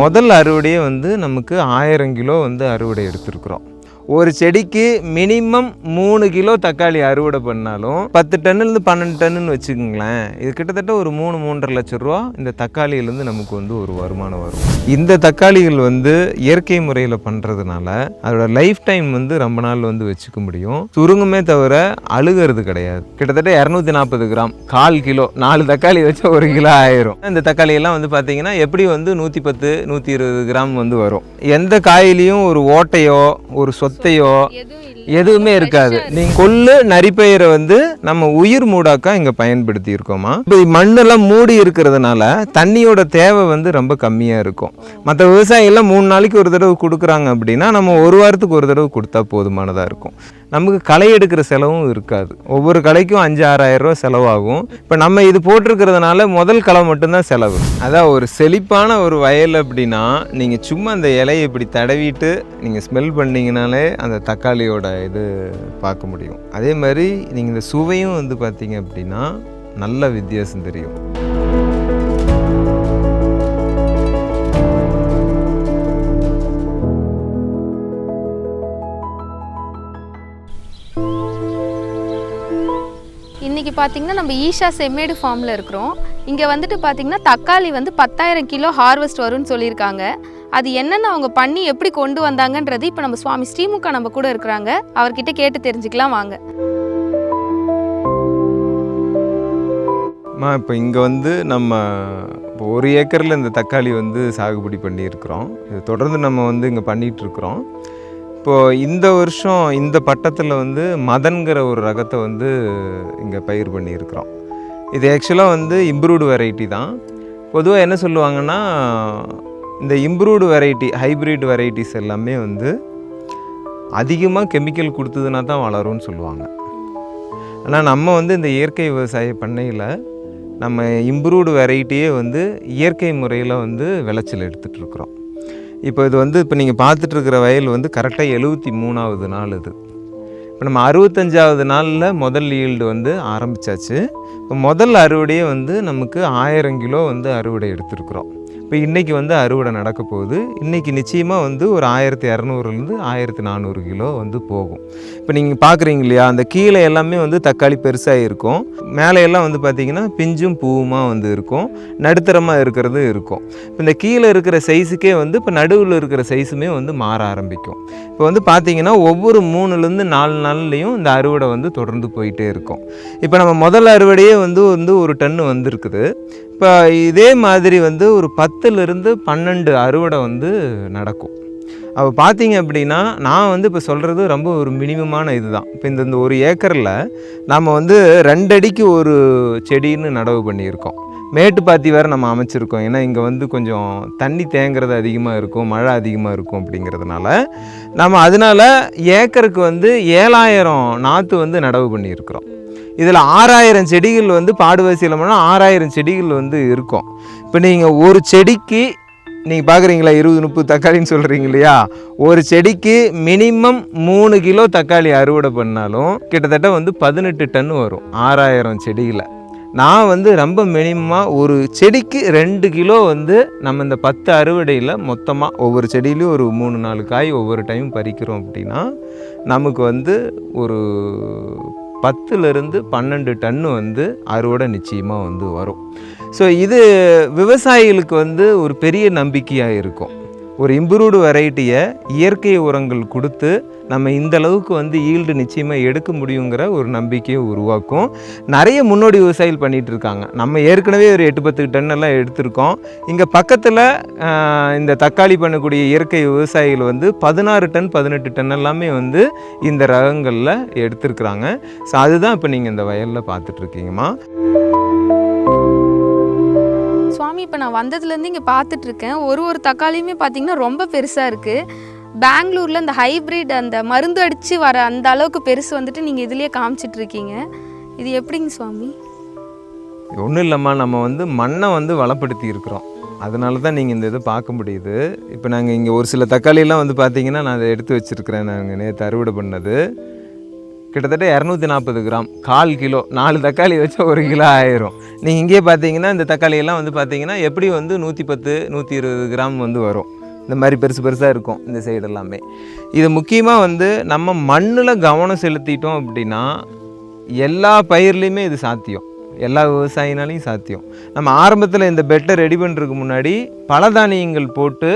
முதல் அறுவடையே வந்து நமக்கு ஆயிரம் கிலோ வந்து அறுவடை எடுத்திருக்கிறோம். ஒரு செடிக்கு மினிமம் மூணு கிலோ தக்காளி அறுவடை பண்ணாலும் பத்து டன்னுலேருந்து பன்னெண்டு டன்னுன்னு வச்சுக்கோங்களேன் இது கிட்டத்தட்ட ஒரு மூணு மூன்றரை லட்ச ரூபா இந்த தக்காளியிலேருந்து நமக்கு வந்து ஒரு வருமானம் வரும். இந்த தக்காளிகள் வந்து இயற்கை முறையில் பண்ணுறதுனால அதோட லைஃப் டைம் வந்து ரொம்ப நாள் வந்து வச்சுக்க முடியும். சுருங்குமே தவிர அழுகிறது கிடையாது. கிட்டத்தட்ட இரநூத்தி நாற்பது கிராம் கால் கிலோ நாலு தக்காளி வச்சா ஒரு கிலோ ஆயிரும். இந்த தக்காளியெல்லாம் வந்து பார்த்தீங்கன்னா எப்படி வந்து நூற்றி பத்து நூற்றி இருபது கிராம் வந்து வரும். எந்த காயிலையும் ஒரு ஓட்டையோ ஒரு சொத்து சொத்தையோ எதுவுமே இருக்காது. நீங்க கொள்ளு நரிப்பயிரை வந்து நம்ம உயிர் மூடாக்கா இங்க பயன்படுத்தி இருக்கோமா இப்போ மண்ணெல்லாம் மூடி இருக்கிறதுனால தண்ணியோட தேவை வந்து ரொம்ப கம்மியா இருக்கும். மற்ற விவசாயிகள்லாம் மூணு நாளைக்கு ஒரு தடவை கொடுக்குறாங்க அப்படின்னா நம்ம ஒரு வாரத்துக்கு ஒரு தடவை கொடுத்தா போதுமானதா இருக்கும். நமக்கு களை எடுக்கிற செலவும் இருக்காது. ஒவ்வொரு கலைக்கும் அஞ்சு ஆறாயிரம் ரூபா செலவாகும். இப்போ நம்ம இது போட்டிருக்கிறதுனால முதல் களை மட்டும்தான் செலவு. அதான் ஒரு செழிப்பான ஒரு வயல் அப்படின்னா நீங்கள் சும்மா அந்த இலையை இப்படி தடவிட்டு நீங்கள் ஸ்மெல் பண்ணிங்கனாலே அந்த தக்காளியோட இது பார்க்க முடியும். அதே மாதிரி நீங்கள் இந்த சுவையும் வந்து பார்த்தீங்க அப்படின்னா நல்ல வித்தியாசம் தெரியும். பார்த்தீங்கன்னா நம்ம ஈஷா செம்மேடு ஃபார்மில் இருக்கிறோம். இங்கே வந்துட்டு பார்த்தீங்கன்னா தக்காளி வந்து பத்தாயிரம் கிலோ ஹார்வெஸ்ட் வரும்னு சொல்லியிருக்காங்க. அது என்னென்ன அவங்க பண்ணி எப்படி கொண்டு வந்தாங்கன்றது இப்போ நம்ம சுவாமி ஸ்ரீமுகா நம்ம கூட இருக்கிறாங்க. அவர்கிட்ட கேட்டு தெரிஞ்சுக்கலாம் வாங்க. அம்மா இப்போ இங்கே வந்து நம்ம இப்போ ஒரு ஏக்கரில் இந்த தக்காளி வந்து சாகுபடி பண்ணியிருக்கிறோம். இது தொடர்ந்து நம்ம வந்து இங்கே பண்ணிகிட்ருக்குறோம் இப்போது இந்த வருஷம் இந்த பட்டத்தில் வந்து மதன்கிற ஒரு ரகத்தை வந்து இங்கே பயிர் பண்ணியிருக்கிறோம். இது ஆக்சுவலாக வந்து இம்ப்ரூவ்டு வெரைட்டி தான். பொதுவாக என்ன சொல்லுவாங்கன்னா இந்த இம்ப்ரூவ்டு வெரைட்டி ஹைப்ரிட் வெரைட்டிஸ் எல்லாமே வந்து அதிகமாக கெமிக்கல் கொடுத்ததுனா தான் வளரும்னு சொல்லுவாங்க. ஆனால் நம்ம வந்து இந்த இயற்கை விவசாய பண்ணையில் நம்ம இம்ப்ரூவ்டு வெரைட்டியே வந்து இயற்கை முறையில் வந்து விளைச்சல் எடுத்துகிட்ருக்குறோம் இப்போ இது வந்து இப்போ நீங்கள் பார்த்துட்ருக்கிற வயல் வந்து கரெக்டாக எழுபத்தி மூணாவது நாள் இது. இப்போ நம்ம அறுபத்தஞ்சாவது நாளில் முதல் ஈல்டு வந்து ஆரம்பித்தாச்சு இப்போ முதல் அறுவடையே வந்து நமக்கு ஆயிரம் கிலோ வந்து அறுவடை எடுத்திருக்கிறோம். இப்போ இன்றைக்கி வந்து அறுவடை நடக்க போகுது. இன்றைக்கி நிச்சயமாக வந்து ஒரு ஆயிரத்தி இரநூறுலேருந்து ஆயிரத்தி நானூறு கிலோ வந்து போகும். இப்போ நீங்கள் பார்க்குறீங்க இல்லையா அந்த கீழே எல்லாமே வந்து தக்காளி பெருசாக இருக்கும். மேலே எல்லாம் வந்து பார்த்திங்கன்னா பிஞ்சும் பூவுமா வந்து இருக்கும். நடுத்தரமாக இருக்கிறது இருக்கும். இப்போ இந்த கீழே இருக்கிற சைஸுக்கே வந்து இப்போ நடுவில் இருக்கிற சைஸுமே வந்து மாற ஆரம்பிக்கும். இப்போ வந்து பார்த்திங்கன்னா ஒவ்வொரு மூணுலேருந்து நாலு நாள்லேயும் இந்த அறுவடை வந்து தொடர்ந்து போயிட்டே இருக்கும். இப்போ நம்ம முதல் அறுவடையே வந்து வந்து ஒரு டன்னு வந்திருக்குது. இப்போ இதே மாதிரி வந்து ஒரு பத்துலேருந்து பன்னெண்டு அறுவடை வந்து நடக்கும். அப்போ பார்த்தீங்க அப்படின்னா நான் வந்து இப்போ சொல்கிறது ரொம்ப ஒரு மினிமமான இதுதான். இப்போ இந்த இந்த ஒரு ஏக்கரில் நம்ம வந்து ரெண்டடிக்கு ஒரு செடின்னு நடவு பண்ணியிருக்கோம். மேட்டுப்பாத்தி வேறு நம்ம அமைச்சிருக்கோம். ஏன்னா இங்கே வந்து கொஞ்சம் தண்ணி தேங்குறது அதிகமாக இருக்கும் மழை அதிகமாக இருக்கும் அப்படிங்கிறதுனால. நம்ம அதனால ஏக்கருக்கு வந்து ஏழாயிரம் நாற்று வந்து நடவு பண்ணியிருக்கிறோம். இதில் ஆறாயிரம் செடிகள் வந்து பாடுவரிசையில் பண்ணால் ஆறாயிரம் செடிகள் வந்து இருக்கும். இப்போ நீங்கள் ஒரு செடிக்கு நீங்கள் பார்க்குறீங்களா இருபது முப்பது தக்காளின்னு சொல்கிறீங்க இல்லையா? ஒரு செடிக்கு மினிமம் மூணு கிலோ தக்காளி அறுவடை பண்ணாலும் கிட்டத்தட்ட வந்து பதினெட்டு டன் வரும் ஆறாயிரம் செடியில் நான் வந்து ரொம்ப மினிமமாக ஒரு செடிக்கு ரெண்டு கிலோ வந்து நம்ம இந்த பத்து அறுவடையில் மொத்தமாக ஒவ்வொரு செடியிலையும் ஒரு மூணு நாலு காய் ஒவ்வொரு டைம் பறிக்கிறோம் அப்படின்னா நமக்கு வந்து ஒரு பத்துலேருந்து பன்னெண்டு டன்னு வந்து அறுவடை நிச்சயமாக வந்து வரும். ஸோ இது விவசாயிகளுக்கு வந்து ஒரு பெரிய நம்பிக்கையாக இருக்கும். ஒரு இம்ப்ரூவ்டு வெரைட்டியை இயற்கை உரங்கள் கொடுத்து நம்ம இந்த அளவுக்கு வந்து ஈல்டு நிச்சயமாக எடுக்க முடியுங்கிற ஒரு நம்பிக்கையை உருவாக்கும். நிறைய முன்னோடி விவசாயிகள் பண்ணிகிட்டு இருக்காங்க. நம்ம ஏற்கனவே ஒரு எட்டு பத்து டன் எல்லாம் எடுத்திருக்கோம். இங்கே பக்கத்தில் இந்த தக்காளி பண்ணக்கூடிய இயற்கை விவசாயிகள் வந்து பதினாறு டன் பதினெட்டு டன் எல்லாமே வந்து இந்த ரகங்களில் எடுத்திருக்கிறாங்க. ஸோ அதுதான் இப்போ நீங்கள் இந்த வயலில் பார்த்துட்ருக்கீங்கம்மா சுவாமி இப்போ நான் வந்ததுலேருந்து இங்கே பார்த்துட்டு இருக்கேன். ஒரு ஒரு தக்காளியுமே பார்த்தீங்கன்னா ரொம்ப பெருசாக இருக்குது பெங்களூரில் இந்த ஹைப்ரிட் அந்த மருந்து அடித்து வர அந்த அளவுக்கு பெருசு வந்துட்டு நீங்கள் இதுலேயே காமிச்சிட்டு இருக்கீங்க இது எப்படிங்க சுவாமி? ஒன்றும் இல்லைம்மா நம்ம வந்து மண்ணை வந்து வளப்படுத்தி இருக்கிறோம். அதனால தான் நீங்கள் இந்த இதை பார்க்க முடியுது. இப்போ நாங்கள் இங்கே ஒரு சில தக்காளியெல்லாம் வந்து பார்த்தீங்கன்னா நான் அதை எடுத்து வச்சுருக்கிறேன் நாங்கள் நேற்று அறுவடை பண்ணது. கிட்டத்தட்ட இரநூத்தி நாற்பது கிராம் கால் கிலோ நாலு தக்காளி வச்சா ஒரு கிலோ ஆயிரும். நீங்கள் இங்கேயே பார்த்தீங்கன்னா இந்த தக்காளியெல்லாம் வந்து பார்த்தீங்கன்னா எப்படி வந்து நூற்றி பத்து நூற்றி இருபது கிராம் வந்து வரும். இந்த மாதிரி பெருசு பெருசாக இருக்கும் இந்த சைடு எல்லாமே. இது முக்கியமாக வந்து நம்ம மண்ணில் கவனம் செலுத்திட்டோம் அப்படின்னா எல்லா பயிர்லேயுமே இது சாத்தியம். எல்லா விவசாயினாலையும் சாத்தியம். நம்ம ஆரம்பத்தில் இந்த பெட்டை ரெடி பண்ணுறதுக்கு முன்னாடி பலதானியங்கள் போட்டு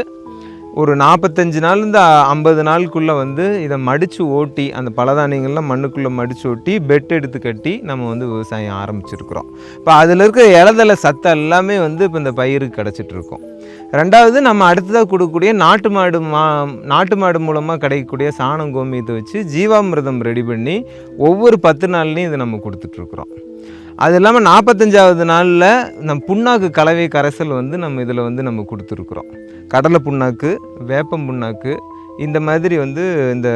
ஒரு நாற்பத்தஞ்சு நாள்லேருந்து ஐம்பது நாளுக்குள்ளே வந்து இதை மடித்து ஓட்டி அந்த பலதானியங்கள்லாம் மண்ணுக்குள்ளே மடித்து ஓட்டி பெட் எடுத்து கட்டி நம்ம வந்து விவசாயம் ஆரம்பிச்சிருக்கிறோம். இப்போ அதில் இருக்கிற இலதலை சத்து எல்லாமே வந்து இப்போ இந்த பயிருக்கு கிடச்சிட்ருக்கோம் ரெண்டாவது நம்ம அடுத்ததாக கொடுக்கக்கூடிய நாட்டு மாடு மா நாட்டு மாடு மூலமாக கிடைக்கக்கூடிய சாணம் கோமியத்தை வச்சு ஜீவாமிர்தம் ரெடி பண்ணி ஒவ்வொரு பத்து நாள்லேயும் இதை நம்ம கொடுத்துட்ருக்குறோம் அது இல்லாமல் நாற்பத்தஞ்சாவது நாளில் நம் புண்ணாக்கு கலவை கரைசல் வந்து நம்ம இதில் வந்து நம்ம கொடுத்துருக்குறோம். கடலை புண்ணாக்கு வேப்பம் புண்ணாக்கு இந்த மாதிரி வந்து இந்த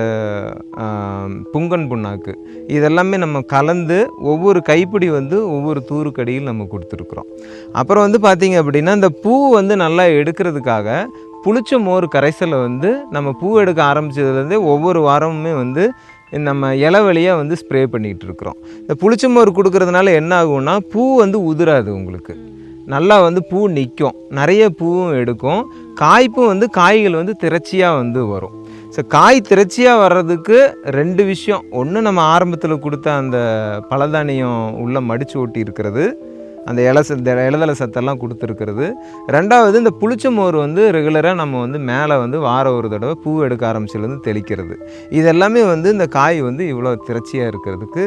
புங்கன் புண்ணாக்கு இதெல்லாமே நம்ம கலந்து ஒவ்வொரு கைப்பிடி வந்து ஒவ்வொரு தூருக்கடியில் நம்ம கொடுத்துருக்குறோம். அப்புறம் வந்து பார்த்திங்க அப்படின்னா இந்த பூ வந்து நல்லா எடுக்கிறதுக்காக புளிச்ச மோர் கரைசலை வந்து நம்ம பூ எடுக்க ஆரம்பித்ததுலேருந்தே ஒவ்வொரு வாரமுமே வந்து நம்ம இலை வழியாக வந்து ஸ்ப்ரே பண்ணிகிட்டு இருக்கிறோம் இந்த புளிச்சமோர் கொடுக்கறதுனால என்ன ஆகும்னா பூ வந்து உதிராது உங்களுக்கு. நல்லா வந்து பூ நிற்கும் நிறைய பூவும் எடுக்கும். காய்ப்பும் வந்து காய்கள் வந்து திரச்சியாக வந்து வரும். ஸோ காய் திரச்சியாக வர்றதுக்கு ரெண்டு விஷயம். ஒன்று நம்ம ஆரம்பத்தில் கொடுத்த அந்த பலதானியம் உள்ளே மடித்து ஓட்டி இருக்கிறது அந்த இலை சத்து இலதலை சத்தெல்லாம் கொடுத்துருக்கிறது. ரெண்டாவது இந்த புளிச்ச மோர் வந்து ரெகுலராக நம்ம வந்து மேலே வந்து வாரம் ஒரு தடவை பூ எடுக்க ஆரம்பிச்சிலேருந்து தெளிக்கிறது. இது எல்லாமே வந்து இந்த காய் வந்து இவ்வளோ திரச்சியாக இருக்கிறதுக்கு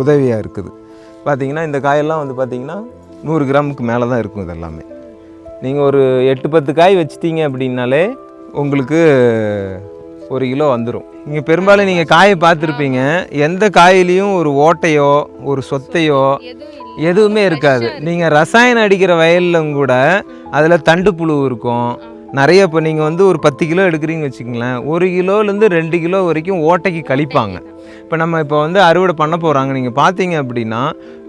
உதவியாக இருக்குது. பார்த்திங்கன்னா இந்த காயெல்லாம் வந்து பார்த்திங்கன்னா நூறு கிராமுக்கு மேலே தான் இருக்கும் இதெல்லாமே. நீங்கள் ஒரு எட்டு பத்து காய் வச்சிட்டீங்க அப்படின்னாலே உங்களுக்கு ஒரு கிலோ வந்துடும் இங்கே பெரும்பாலும் நீங்கள் காயை பார்த்துருப்பீங்க. எந்த காயிலையும் ஒரு ஓட்டையோ ஒரு சொத்தையோ எதுவுமே இருக்காது. நீங்கள் ரசாயனம் அடிக்கிற வயலில் கூட அதில் தண்டு புழு இருக்கும். நிறைய இப்போ நீங்கள் வந்து ஒரு பத்து கிலோ எடுக்கிறீங்கன்னு வச்சுக்கங்களேன். ஒரு கிலோலேருந்து ரெண்டு கிலோ வரைக்கும் ஓட்டைக்கு கழிப்பாங்க. இப்போ நம்ம இப்போ வந்து அறுவடை பண்ண போகிறாங்க நீங்கள் பார்த்தீங்க அப்படின்னா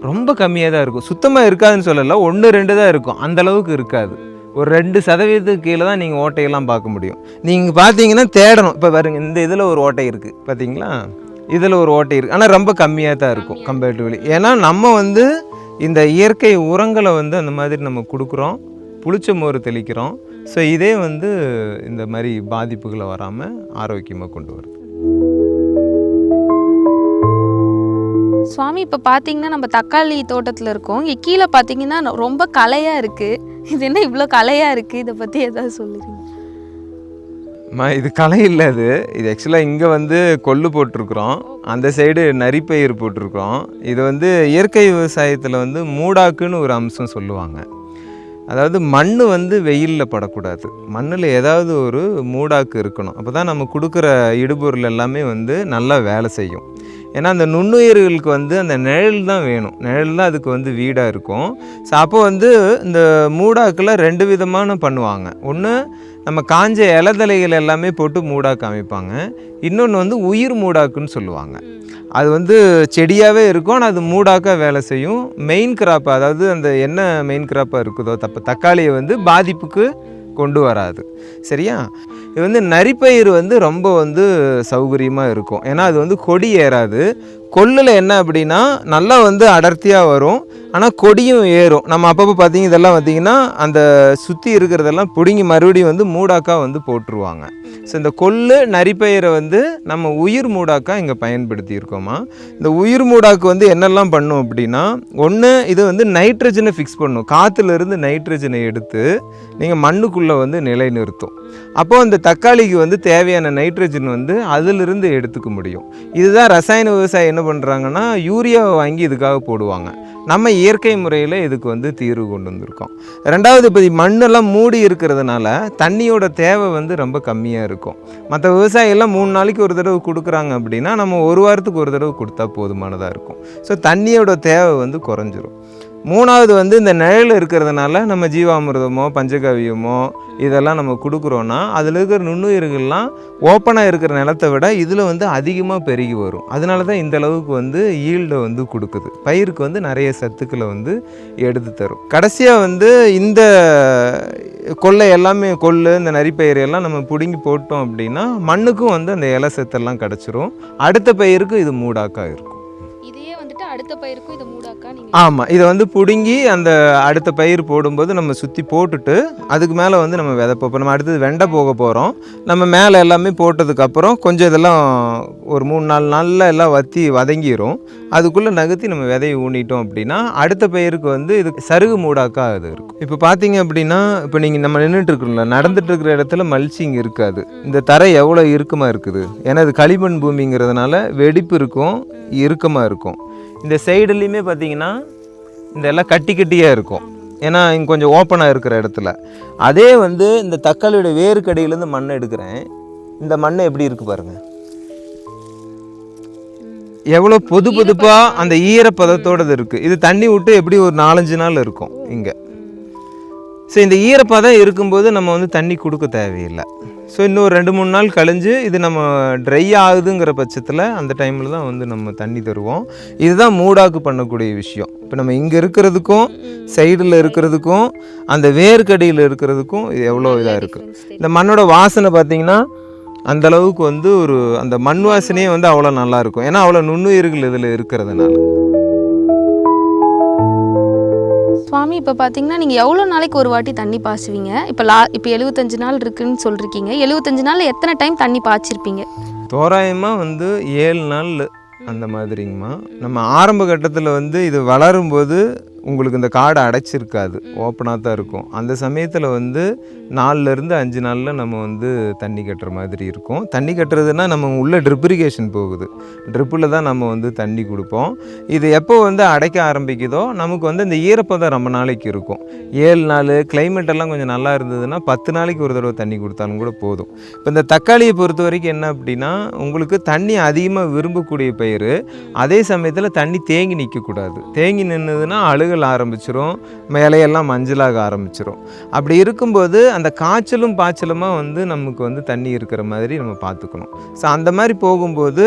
ரொம்ப கம்மியாக தான் இருக்கும். சுத்தமாக இருக்காதுன்னு சொல்லலை. ஒன்று ரெண்டு தான் இருக்கும். அந்த அளவுக்கு இருக்காது. ஒரு ரெண்டு சதவீதத்துக்கு கீழே தான் நீங்கள் ஓட்டையெல்லாம் பார்க்க முடியும். நீங்கள் பார்த்தீங்கன்னா தேடணும். இப்போ பாருங்க இந்த இதில் ஒரு ஓட்டை இருக்குது பார்த்தீங்களா இதில் ஒரு ஓட்டை இருக்குது ஆனால் ரொம்ப கம்மியாக தான் இருக்கும் கம்பேரிட்டிவ்லி ஏன்னா நம்ம வந்து இந்த இயற்கை உரங்களை வந்து அந்த மாதிரி நம்ம கொடுக்குறோம். புளிச்ச மோர் தெளிக்கிறோம். ஸோ இதே வந்து இந்த மாதிரி பாதிப்புகளை வராமல் ஆரோக்கியமாக கொண்டு வருது. சுவாமி இப்போ பார்த்தீங்கன்னா நம்ம தக்காளி தோட்டத்தில் இருக்கோம். இங்கே கீழே பார்த்தீங்கன்னா ரொம்ப கலையாக இருக்குது இது என்ன இவ்வளோ கலையாக இருக்குது இதை பற்றி எதாவது சொல்லுறீங்க மா இது களை இல்லை அது. இது ஆக்சுவலாக இங்கே வந்து கொள்ளு போட்டிருக்குறோம். அந்த சைடு நரிப்பயிர் போட்டிருக்கோம் இது வந்து இயற்கை விவசாயத்தில் வந்து மூடாக்குன்னு ஒரு அம்சம் சொல்லுவாங்க. அதாவது மண் வந்து வெயிலில் படக்கூடாது. மண்ணில் ஏதாவது ஒரு மூடாக்கு இருக்கணும். அப்போ தான் நம்ம கொடுக்குற இடுபொருள் எல்லாமே வந்து நல்லா வேலை செய்யும். ஏன்னா அந்த நுண்ணுயிர்களுக்கு வந்து அந்த நிழல் தான் வேணும். நிழல் தான் அதுக்கு வந்து வீடாக இருக்கும். ஸோ அப்போ வந்து இந்த மூடாக்கில் ரெண்டு விதமான பண்ணுவாங்க. ஒன்று நம்ம காஞ்ச இலதலைகள் எல்லாமே போட்டு மூடாக்கு அமைப்பாங்க இன்னொன்று வந்து உயிர் மூடாக்குன்னு சொல்லுவாங்க. அது வந்து செடியாகவே இருக்கும் ஆனால் அது மூடாக்காக வேலை செய்யும். மெயின் கிராப் அதாவது அந்த என்ன மெயின் கிராப்பாக இருக்குதோ தப்ப தக்காளியை வந்து பாதிப்புக்கு கொண்டு வராது. சரியா? இது வந்து நரிப்பயிர் வந்து ரொம்ப வந்து சௌகரியமாக இருக்கும். ஏன்னா அது வந்து கொடி ஏறாது. கொல்லில் என்ன அப்படின்னா நல்லா வந்து அடர்த்தியாக வரும் ஆனால் கொடியும் ஏறும். நம்ம அப்பப்போ பார்த்தீங்க இதெல்லாம் பார்த்திங்கன்னா அந்த சுற்றி இருக்கிறதெல்லாம் பிடுங்கி மறுபடியும் வந்து மூடாக்கா வந்து போட்டுருவாங்க. ஸோ இந்த கொள்ளு நரிப்பயிரை வந்து நம்ம உயிர் மூடாக்கா இங்கே பயன்படுத்தியிருக்கோமா. இந்த உயிர் மூடாக்கு வந்து என்னெல்லாம் பண்ணும் அப்படின்னா ஒன்று இது வந்து நைட்ரஜனை ஃபிக்ஸ் பண்ணும். காற்றுலேருந்து நைட்ரஜனை எடுத்து நீங்கள் மண்ணுக்குள்ளே வந்து நிலைநிறுத்தும். அப்போது அந்த தக்காளிக்கு வந்து தேவையான நைட்ரஜன் வந்து அதிலிருந்து எடுத்துக்க முடியும். இதுதான் ரசாயன விவசாயம் என்ன பண்ணுறாங்கன்னா யூரியாவை வாங்கி இதுக்காக போடுவாங்க. நம்ம இயற்கை முறையில் இதுக்கு வந்து தீர்வு கொண்டு வந்திருக்கோம். ரெண்டாவது இப்போ மண்ணெல்லாம் மூடி இருக்கிறதுனால தண்ணியோட தேவை வந்து ரொம்ப கம்மியாக இருக்கும். மற்ற விவசாயிகள்லாம் மூணு நாளைக்கு ஒரு தடவை கொடுக்குறாங்க அப்படின்னா நம்ம ஒரு வாரத்துக்கு ஒரு தடவை கொடுத்தா போதுமானதாக இருக்கும். ஸோ தண்ணியோட தேவை வந்து குறைஞ்சிரும். மூணாவது வந்து இந்த நிழல் இருக்கிறதுனால நம்ம ஜீவாமிர்தமோ பஞ்சகவியமோ இதெல்லாம் நம்ம கொடுக்குறோன்னா அதில் இருக்கிற நுண்ணுயிர்கள்லாம் ஓப்பனாக இருக்கிற நிலத்தை விட இதில் வந்து அதிகமாக பெருகி வரும். அதனால தான் இந்த அளவுக்கு வந்து ஈல்டை வந்து கொடுக்குது. பயிருக்கு வந்து நிறைய சத்துக்களை வந்து எடுத்து தரும். கடைசியாக வந்து இந்த கொள்ளை எல்லாமே கொள்ளு இந்த நரிப்பயிர் எல்லாம் நம்ம பிடுங்கி போட்டோம் அப்படின்னா மண்ணுக்கும் வந்து அந்த இலை சத்தெல்லாம் கிடச்சிரும். அடுத்த பயிருக்கு இது மூடாக்காக இருக்கும். இதையே அடுத்த பயிருக்கும் இதை மூடாக்கா ஆமாம் இதை வந்து பிடுங்கி அந்த அடுத்த பயிர் போடும்போது நம்ம சுற்றி போட்டுட்டு அதுக்கு மேலே வந்து நம்ம விதைப்போம் போப்போம். நம்ம அடுத்தது வெண்டை போக போகிறோம் நம்ம மேலே எல்லாமே போட்டதுக்கப்புறம் கொஞ்சம் இதெல்லாம் ஒரு மூணு நாலு நாளில் எல்லாம் வத்தி வதங்கிரும். அதுக்குள்ளே நகர்த்தி நம்ம விதையை ஊனிட்டோம் அப்படின்னா அடுத்த பயிருக்கு வந்து இது சருகு மூடாக்கா அது இருக்கும். இப்போ பார்த்தீங்க அப்படின்னா இப்போ நீங்கள் நம்ம நின்றுட்டு இருக்கிறோம்ல நடந்துட்டு இருக்கிற இடத்துல மல்ச்சிங் இருக்காது. இந்த தரை எவ்வளோ இறுக்கமாக இருக்குது? ஏன்னா இது களிமண் பூமிங்கிறதுனால வெடிப்பு இருக்கும் இறுக்கமாக இருக்கும். இந்த சைடுலேயுமே பார்த்தீங்கன்னா இந்த எல்லாம் கட்டி கட்டியாக இருக்கும். ஏன்னா இங்கே கொஞ்சம் ஓப்பனாக இருக்கிற இடத்துல. அதே வந்து இந்த தக்காளியோட வேர்க்கடியிலேருந்து மண்ணை எடுக்கிறேன். இந்த மண்ணை எப்படி இருக்குது பாருங்கள் எவ்வளோ பொது பொதுப்பாக அந்த ஈரப்பதத்தோடது இருக்குது இது தண்ணி விட்டு எப்படி ஒரு நாலஞ்சு நாள் இருக்கும் இங்கே. ஸோ இந்த ஈரப்பதம் இருக்கும்போது நம்ம வந்து தண்ணி கொடுக்க தேவையில்லை. ஸோ இன்னும் ரெண்டு மூணு நாள் கழிஞ்சு இது நம்ம ட்ரை ஆகுதுங்கிற பட்சத்தில் அந்த டைமில் தான் வந்து நம்ம தண்ணி தருவோம். இதுதான் மூடாக்கு பண்ணக்கூடிய விஷயம். இப்போ நம்ம இங்கே இருக்கிறதுக்கும் சைடில் இருக்கிறதுக்கும் அந்த வேர்க்கடியில் இருக்கிறதுக்கும் இது எவ்வளோ இதாக இருக்குது இந்த மண்ணோட வாசனை பார்த்தீங்கன்னா அந்த அளவுக்கு வந்து ஒரு அந்த மண் வாசனையே வந்து அவ்வளோ நல்லா இருக்கும். ஏன்னா அவ்வளோ நுண்ணுயிர்கள் இதில் இருக்கிறதுனால. சுவாமி இப்போ பார்த்தீங்கன்னா நீங்கள் எவ்வளோ நாளைக்கு ஒரு வாட்டி தண்ணி பாய்ச்சுவீங்க? இப்போ லா இப்போ எழுபத்தஞ்சு நாள் இருக்குன்னு சொல்லிருக்கீங்க எழுபத்தஞ்சு நாள் எத்தனை டைம் தண்ணி பாய்ச்சிருப்பீங்க? தோராயமாக வந்து ஏழு நாள் அந்த மாதிரிங்கம்மா. நம்ம ஆரம்ப கட்டத்தில் வந்து இது வளரும்போது உங்களுக்கு இந்த காடை அடைச்சிருக்காது. ஓப்பனாக தான் இருக்கும். அந்த சமயத்தில் வந்து நாலுலேருந்து அஞ்சு நாளில் நம்ம வந்து தண்ணி கட்டுற மாதிரி இருக்கும். தண்ணி கட்டுறதுன்னா நம்ம உள்ளே ட்ரிப்ரிகேஷன் போகுது. ட்ரிப்பில் தான் நம்ம வந்து தண்ணி கொடுப்போம். இது எப்போ வந்து அடைக்க ஆரம்பிக்குதோ நமக்கு வந்து இந்த ஈரப்பதம் ரொம்ப நாளைக்கு இருக்கும். ஏழு நாள் கிளைமேட் எல்லாம் கொஞ்சம் நல்லா இருந்ததுன்னா பத்து நாளைக்கு ஒரு தடவை தண்ணி கொடுத்தாலும் கூட போதும். இப்போ இந்த தக்காளியை பொறுத்த வரைக்கும் என்ன அப்படின்னா உங்களுக்கு தண்ணி அதிகமாக விரும்பக்கூடிய பயிர் அதே சமயத்தில் தண்ணி தேங்கி நிற்கக்கூடாது தேங்கி நின்றுதுன்னா அழுகல் ஆரம்பிச்சிரும் மேலையெல்லாம் மஞ்சளாக ஆரம்பிச்சிரும். அப்படி இருக்கும்போது அந்த காய்ச்சலும் பாய்ச்சலுமாக வந்து நமக்கு வந்து தண்ணி இருக்கிற மாதிரி நம்ம பார்த்துக்கணும். ஸோ அந்த மாதிரி போகும்போது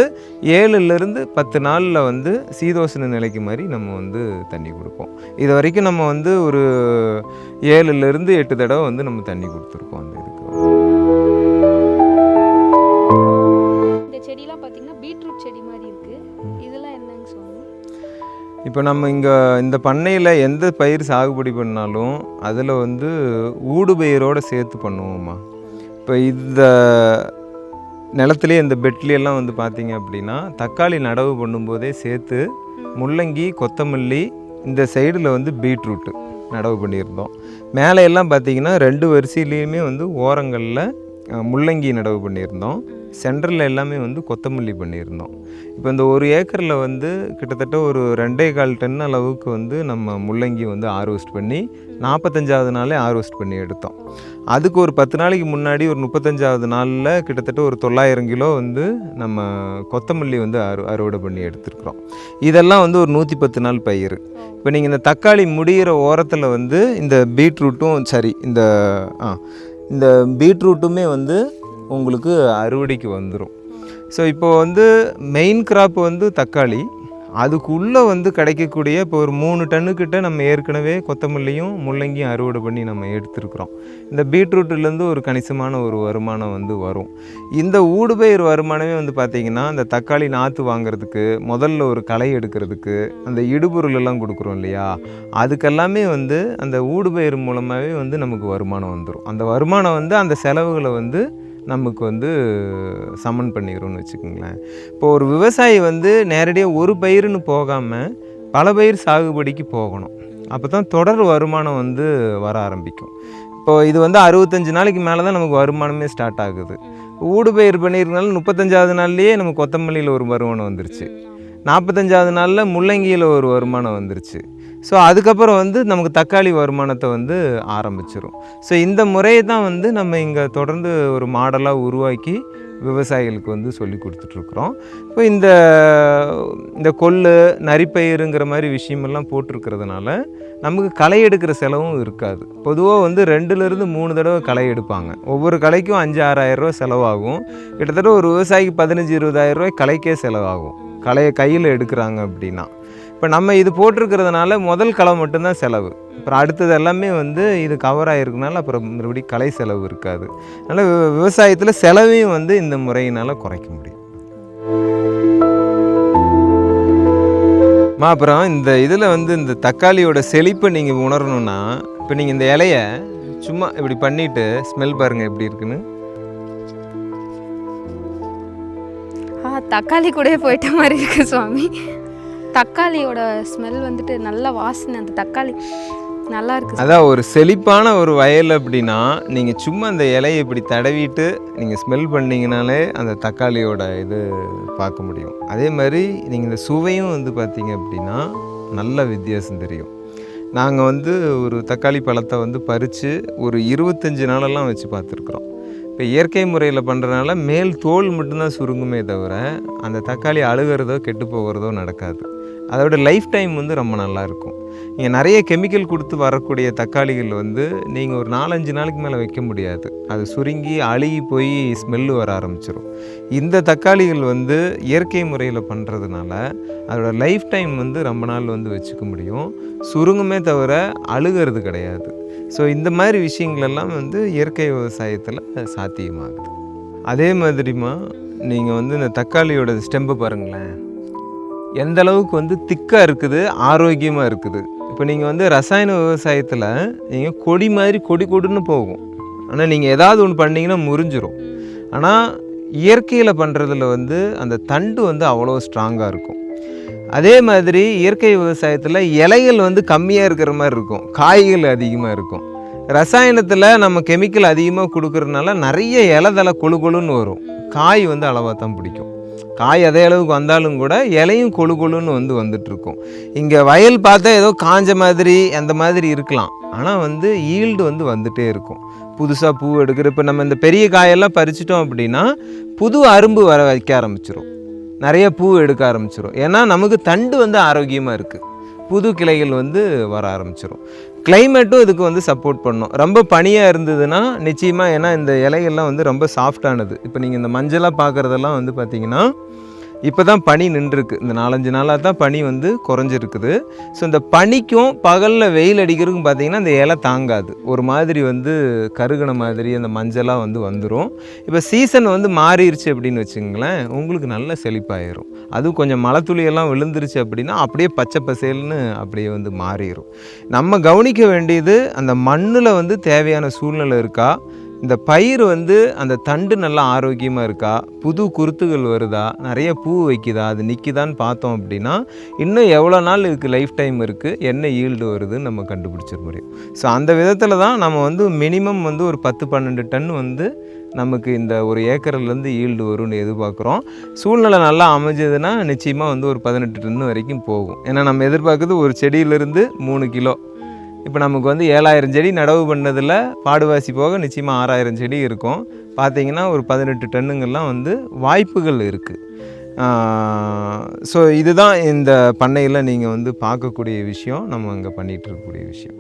ஏழுலேருந்து பத்து நாளில் வந்து சீதோஷண நிலைக்கு மாதிரி நம்ம வந்து தண்ணி கொடுப்போம். இது வரைக்கும் நம்ம வந்து ஒரு ஏழுலேருந்து எட்டு தடவை வந்து நம்ம தண்ணி கொடுத்துருப்போம் அந்த இப்போ நம்ம இங்கே இந்த பண்ணையில் எந்த பயிர் சாகுபடி பண்ணாலும் அதில் வந்து ஊடு பயிரோடு சேர்த்து பண்ணுவோம்மா. இப்போ இந்த நிலத்துலேயே இந்த பெட்லேயெல்லாம் வந்து பார்த்திங்க அப்படின்னா தக்காளி நடவு பண்ணும்போதே சேர்த்து முள்ளங்கி கொத்தமல்லி இந்த சைடில் வந்து பீட்ரூட்டு நடவு பண்ணியிருந்தோம். மேலே எல்லாம் பார்த்தீங்கன்னா ரெண்டு வரிசையிலையுமே வந்து ஓரங்களில் முள்ளங்கி நடவு பண்ணியிருந்தோம். சென்டரில் எல்லாமே வந்து கொத்தமல்லி பண்ணியிருந்தோம். இப்போ இந்த ஒரு ஏக்கரில் வந்து கிட்டத்தட்ட ஒரு ரெண்டே கால் டன் அளவுக்கு வந்து நம்ம முள்ளங்கி வந்து ஹார்வெஸ்ட் பண்ணி நாற்பத்தஞ்சாவது நாளே ஹார்வெஸ்ட் பண்ணி எடுத்தோம். அதுக்கு ஒரு பத்து நாளைக்கு முன்னாடி ஒரு முப்பத்தஞ்சாவது நாளில் கிட்டத்தட்ட ஒரு தொள்ளாயிரம் கிலோ வந்து நம்ம கொத்தமல்லி வந்து அறு அறுவடை பண்ணி எடுத்துருக்குறோம். இதெல்லாம் வந்து ஒரு நூற்றி பத்து நாள் பயிர் இப்போ நீங்கள் இந்த தக்காளி முடிகிற ஓரத்தில் வந்து இந்த பீட்ரூட்டும் சரி இந்த ஆ இந்த பீட்ரூட்டுமே வந்து உங்களுக்கு அறுவடைக்கு வந்துடும் ஸோ இப்போ வந்து மெயின் கிராப் வந்து தக்காளி. அதுக்குள்ளே வந்து கிடைக்கக்கூடிய இப்போ ஒரு மூணு டன்னுக்கிட்ட நம்ம ஏற்கனவே கொத்தமல்லியும் முள்ளங்கியும் அறுவடை பண்ணி நம்ம எடுத்துருக்குறோம். இந்த பீட்ரூட்லேருந்து ஒரு கணிசமான ஒரு வருமானம் வந்து வரும். இந்த ஊடுபயிர் வருமானமே வந்து பார்த்திங்கன்னா இந்த தக்காளி நாற்று வாங்குறதுக்கு முதல்ல ஒரு களை எடுக்கிறதுக்கு அந்த இடுபொருள் எல்லாம் கொடுக்குறோம் இல்லையா? அதுக்கெல்லாமே வந்து அந்த ஊடுபயிர் மூலமாகவே வந்து நமக்கு வருமானம் வந்துடும் அந்த வருமானம் வந்து அந்த செலவுகளை வந்து நமக்கு வந்து சமன் பண்ணிடும்னு வச்சுக்கோங்களேன். இப்போ ஒரு விவசாயி வந்து நேரடியாக ஒரு பயிர்னு போகாமல் பல பயிர் சாகுபடிக்கு போகணும். அப்போ தான் தொடர் வருமானம் வந்து வர ஆரம்பிக்கும். இப்போ இது வந்து அறுபத்தஞ்சு நாளைக்கு மேலே தான் நமக்கு வருமானமே ஸ்டார்ட் ஆகுது. ஊடு பயிர் பண்ணியிருக்கனால முப்பத்தஞ்சாவது நாள்லேயே நம்ம கொத்தமல்லியில் ஒரு வருமானம் வந்துருச்சு. நாற்பத்தஞ்சாவது நாளில் முள்ளங்கியில் ஒரு வருமானம் வந்துருச்சு. ஸோ அதுக்கப்புறம் வந்து நமக்கு தக்காளி வருமானத்தை வந்து ஆரம்பிச்சிடும் ஸோ இந்த முறையை தான் வந்து நம்ம இங்கே தொடர்ந்து ஒரு மாடலாக உருவாக்கி விவசாயிகளுக்கு வந்து சொல்லி கொடுத்துட்ருக்குறோம். இப்போ இந்த இந்த கொள்ளு நரிப்பயிருங்கிற மாதிரி விஷயமெல்லாம் போட்டிருக்கிறதுனால நமக்கு களை எடுக்கிற செலவும் இருக்காது. பொதுவாக வந்து ரெண்டுலேருந்து மூணு தடவை களை எடுப்பாங்க. ஒவ்வொரு கலைக்கும் அஞ்சு ஆறாயிரம் ரூபாய் செலவாகும். கிட்டத்தட்ட ஒரு விவசாயிக்கு பதினஞ்சு இருபதாயிரம் ரூபாய் செலவாகும். களையை கையில் எடுக்கிறாங்க அப்படின்னா. இப்போ நம்ம இது போட்டிருக்கிறதுனால முதல் களை மட்டும்தான் செலவு. அப்புறம் அடுத்தது எல்லாமே வந்து இது கவர் ஆகிருக்கனால அப்புறம் மறுபடியும் கலை செலவு இருக்காது. அதனால் விவசாயத்தில் செலவையும் வந்து இந்த முறையினால் குறைக்க முடியும். மா அப்புறம் இந்த இதில் வந்து இந்த தக்காளியோட செழிப்பை நீங்கள் உணரணும்னா இப்போ நீங்கள் இந்த இலைய சும்மா இப்படி பண்ணிட்டு ஸ்மெல் பாருங்கள் எப்படி இருக்குன்னு. தக்காளி கூடயே போயிட்ட மாதிரி இருக்கு சுவாமி. தக்காளியோட ஸ்மெல் வந்துட்டு நல்ல வாசனை அந்த தக்காளி நல்லா இருக்கு அதான் ஒரு செழிப்பான ஒரு வயல் அப்படின்னா நீங்கள் சும்மா அந்த இலையை இப்படி தடவிட்டு நீங்கள் ஸ்மெல் பண்ணீங்கனாலே அந்த தக்காளியோட இது பார்க்க முடியும். அதே மாதிரி நீங்கள் இந்த சுவையும் வந்து பார்த்தீங்க அப்படின்னா நல்ல வித்தியாசம் தெரியும். நாங்கள் வந்து ஒரு தக்காளி பழத்தை வந்து பறித்து ஒரு இருபத்தஞ்சி நாளெல்லாம் வச்சு பார்த்துருக்குறோம். இப்போ இயற்கை முறையில் பண்ணுறதுனால மேல் தோல் மட்டும்தான் சுருங்குமே தவிர அந்த தக்காளி அழுகிறதோ கெட்டு போகிறதோ நடக்காது. அதோட லைஃப் டைம் வந்து ரொம்ப நல்லாயிருக்கும் இங்கே நிறைய கெமிக்கல் கொடுத்து வரக்கூடிய தக்காளிகள் வந்து நீங்கள் ஒரு நாலஞ்சு நாளைக்கு மேலே வைக்க முடியாது. அது சுருங்கி அழுகி போய் ஸ்மெல்லு வர ஆரம்பிச்சிடும் இந்த தக்காளிகள் வந்து இயற்கை முறையில் பண்ணுறதுனால அதோட லைஃப் டைம் வந்து ரொம்ப நாள் வந்து வச்சுக்க முடியும். சுருங்குமே தவிர அழுகிறது கிடையாது. ஸோ இந்த மாதிரி விஷயங்களெல்லாம் வந்து இயற்கை விவசாயத்தில் சாத்தியமாகுது. அதே மாதிரிமா நீங்கள் வந்து இந்த தக்காளியோட ஸ்டெம்பு பாருங்களேன். எந்த அளவுக்கு வந்து திக்காக இருக்குது ஆரோக்கியமாக இருக்குது. இப்போ நீங்கள் வந்து ரசாயன விவசாயத்தில் நீங்கள் கொடி மாதிரி கொடி கொடுன்னு போகும். ஆனால் நீங்கள் ஏதாவது ஒன்று பண்ணீங்கன்னா முறிஞ்சிரும். ஆனால் இயற்கையில் பண்ணுறதுல வந்து அந்த தண்டு வந்து அவ்வளோ ஸ்ட்ராங்காக இருக்கும். அதே மாதிரி இயற்கை விவசாயத்தில் இலைகள் வந்து கம்மியாக இருக்கிற மாதிரி இருக்கும். காய்கள் அதிகமாக இருக்கும். ரசாயனத்தில் நம்ம கெமிக்கல் அதிகமாக கொடுக்குறதுனால நிறைய இலை தலை கொழு கொழுன்னு வரும். காய் வந்து அளவாக தான் பிடிக்கும். காய் அதே அளவுக்கு வந்தாலும் கூட இலையும் கொழு கொழுன்னு வந்து வந்துட்டுருக்கும். இங்கே வயல் பார்த்தா ஏதோ காஞ்ச மாதிரி அந்த மாதிரி இருக்கலாம். ஆனால் வந்து ஈல்டு வந்து வந்துட்டே இருக்கும். புதுசாக பூ எடுக்கிற இப்போ நம்ம இந்த பெரிய காயெல்லாம் பறிச்சிட்டோம் அப்படின்னா புது அரும்பு வர வைக்க ஆரம்பிச்சிடும் நிறைய பூ எடுக்க ஆரம்பிச்சிடும் ஏன்னா நமக்கு தண்டு வந்து ஆரோக்கியமாக இருக்குது புது கிளைகள் வந்து வர ஆரம்பிச்சிடும் கிளைமேட்டும் இதுக்கு வந்து சப்போர்ட் பண்ணும். ரொம்ப பனியாக இருந்ததுன்னா நிச்சயமாக ஏன்னா இந்த இலைகள்லாம் வந்து ரொம்ப சாஃப்டானது இப்போ நீங்கள் இந்த மஞ்சளாக பார்க்குறதெல்லாம் வந்து பார்த்தீங்கன்னா இப்போ தான் பனி நின்றுருக்கு. இந்த நாலஞ்சு நாளாக தான் பனி வந்து குறைஞ்சிருக்குது. ஸோ இந்த பனிக்கும் பகலில் வெயில் அடிக்கிறதுக்கும் பார்த்தீங்கன்னா இந்த இலை தாங்காது. ஒரு மாதிரி வந்து கருகின மாதிரி அந்த மஞ்சளாக வந்து வந்துடும் இப்போ சீசன் வந்து மாறிடுச்சு அப்படின்னு வச்சுங்களேன் உங்களுக்கு நல்ல செழிப்பாயிரும். அதுவும் கொஞ்சம் மழை துளியெல்லாம் விழுந்துருச்சு அப்படின்னா அப்படியே பச்சை பசேல்னு அப்படியே வந்து மாறிடும் நம்ம கவனிக்க வேண்டியது அந்த மண்ணில் வந்து தேவையான சூழ்நிலை இருக்கா? இந்த பயிர் வந்து அந்த தண்டு நல்லா ஆரோக்கியமாக இருக்கா? புது குருத்துகள் வருதா? நிறைய பூ வைக்குதா? அது நிற்கிதான்னு பார்த்தோம் அப்படின்னா இன்னும் எவ்வளோ நாள் இதுக்கு லைஃப் டைம் இருக்குது என்ன ஈல்டு வருதுன்னு நம்ம கண்டுபிடிச்சிட முடியும். ஸோ அந்த விதத்தில் தான் நம்ம வந்து மினிமம் வந்து ஒரு பத்து பன்னெண்டு டன் வந்து நமக்கு இந்த ஒரு ஏக்கர்லேருந்து ஈல்டு வரும்னு எதிர்பார்க்குறோம். சூழ்நிலை நல்லா அமைஞ்சதுன்னா நிச்சயமாக வந்து ஒரு பதினெட்டு டன் வரைக்கும் போகும். ஏன்னா நம்ம எதிர்பார்க்குறது ஒரு செடியிலேருந்து மூணு கிலோ. இப்போ நமக்கு வந்து ஏழாயிரம் செடி நடவு பண்ணதில் பாடுவாசி போக நிச்சயமாக ஆறாயிரம் செடி இருக்கும். பார்த்தீங்கன்னா ஒரு பதினெட்டு டன்னுங்கள்லாம் வந்து வாய்ப்புகள் இருக்குது ஸோ இதுதான் இந்த பண்ணையில் நீங்கள் வந்து பார்க்கக்கூடிய விஷயம். நம்ம அங்கே பண்ணிகிட்டு இருக்கக்கூடிய விஷயம்.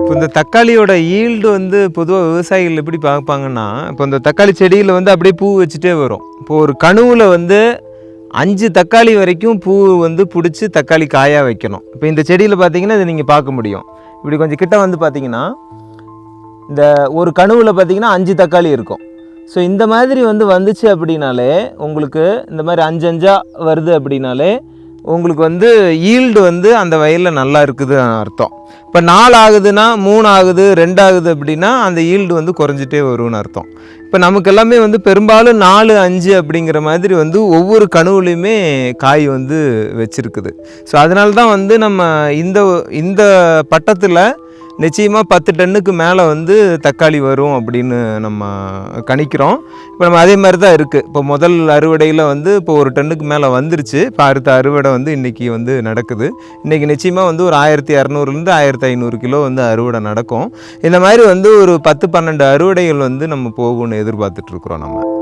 இப்போ இந்த தக்காளியோட ஈல்டு வந்து பொதுவாக விவசாயிகள் எப்படி பார்ப்பாங்கன்னா இப்போ இந்த தக்காளி செடியில் வந்து அப்படியே பூ வச்சுட்டே வரும். இப்போ ஒரு கணுவில் வந்து அஞ்சு தக்காளி வரைக்கும் பூ வந்து பிடிச்சி தக்காளி காயாக வைக்கணும். இப்போ இந்த செடியில் பார்த்தீங்கன்னா இதை நீங்கள் பார்க்க முடியும். இப்படி கொஞ்சம் கிட்ட வந்து பார்த்தீங்கன்னா இந்த ஒரு கணுவில் பார்த்தீங்கன்னா அஞ்சு தக்காளி இருக்கும். ஸோ இந்த மாதிரி வந்து வந்துச்சு அப்படின்னாலே உங்களுக்கு இந்த மாதிரி அஞ்சு அஞ்சாக வருது அப்படின்னாலே உங்களுக்கு வந்து ஈல்டு வந்து அந்த வயலில் நல்லா இருக்குது அர்த்தம். இப்போ நாலு ஆகுதுன்னா மூணு ஆகுது ரெண்டு ஆகுது அப்படின்னா அந்த ஈல்டு வந்து குறைஞ்சிட்டே வரும்னு அர்த்தம். இப்போ நமக்கு எல்லாமே வந்து பெரும்பாலும் நாலு அஞ்சு அப்படிங்கிற மாதிரி வந்து ஒவ்வொரு கனவுலையுமே காய் வந்து வச்சுருக்குது. ஸோ அதனால தான் வந்து நம்ம இந்த இந்த பட்டத்தில் நிச்சயமாக பத்து டன்னுக்கு மேலே வந்து தக்காளி வரும் அப்படின்னு நம்ம கணிக்கிறோம். இப்போ நம்ம அதே மாதிரி தான் இருக்குது இப்போ முதல் அறுவடையில் வந்து இப்போ ஒரு டன்னுக்கு மேலே வந்துருச்சு. இப்போ அடுத்த அறுவடை வந்து இன்றைக்கி வந்து நடக்குது. இன்றைக்கி நிச்சயமாக வந்து ஒரு ஆயிரத்தி இரநூறுலேருந்து ஆயிரத்தி ஐநூறு கிலோ வந்து அறுவடை நடக்கும். இந்த மாதிரி வந்து ஒரு பத்து பன்னெண்டு அறுவடைகள் வந்து நம்ம போகும்னு எதிர்பார்த்துட்ருக்குறோம் நம்ம.